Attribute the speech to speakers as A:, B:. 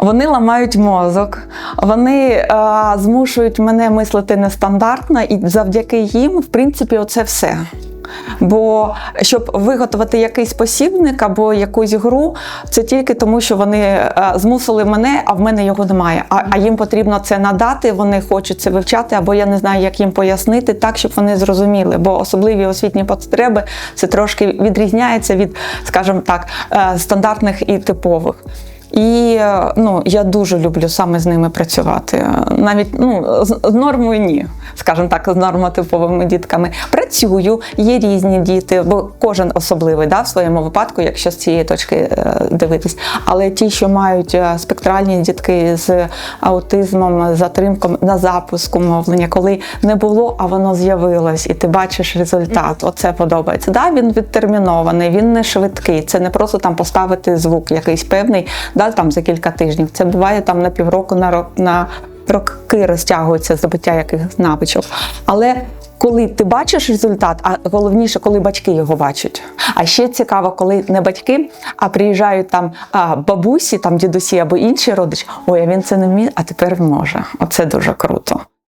A: Вони ламають мозок, вони е, змушують мене мислити нестандартно, і завдяки їм, в принципі, оце все. Бо щоб виготовити якийсь посібник або якусь гру, це тільки тому, що вони змусили мене, а в мене його немає. А, а їм потрібно це надати, вони хочуть це вивчати, або я не знаю, як їм пояснити так, щоб вони зрозуміли. Бо особливі освітні потреби це трошки відрізняється від, скажімо так, е, стандартних і типових. І е, ну, я дуже люблю саме з ними працювати. Навіть ну, з, з нормою ні, скажімо так, з нормотиповими дітками. Працюю, є різні діти, бо кожен особливий да, в своєму випадку, якщо з цієї точки е, дивитись. Але ті, що мають е, спектральні дітки з аутизмом, затримком на запуску мовлення, коли не було, а воно з'явилось, і ти бачиш результат. Оце подобається. Да, він відтермінований, він не швидкий. Це не просто там поставити звук якийсь певний, да, там за кілька тижнів. Це буває там на півроку, на на роки розтягується забуття якихось навичок. Але коли ти бачиш результат, а головніше, коли батьки його бачать. А ще цікаво, коли не батьки, а приїжджають там а, бабусі, там дідусі або інші родичі. Ой, а він це не вміє, а тепер може. Оце дуже круто.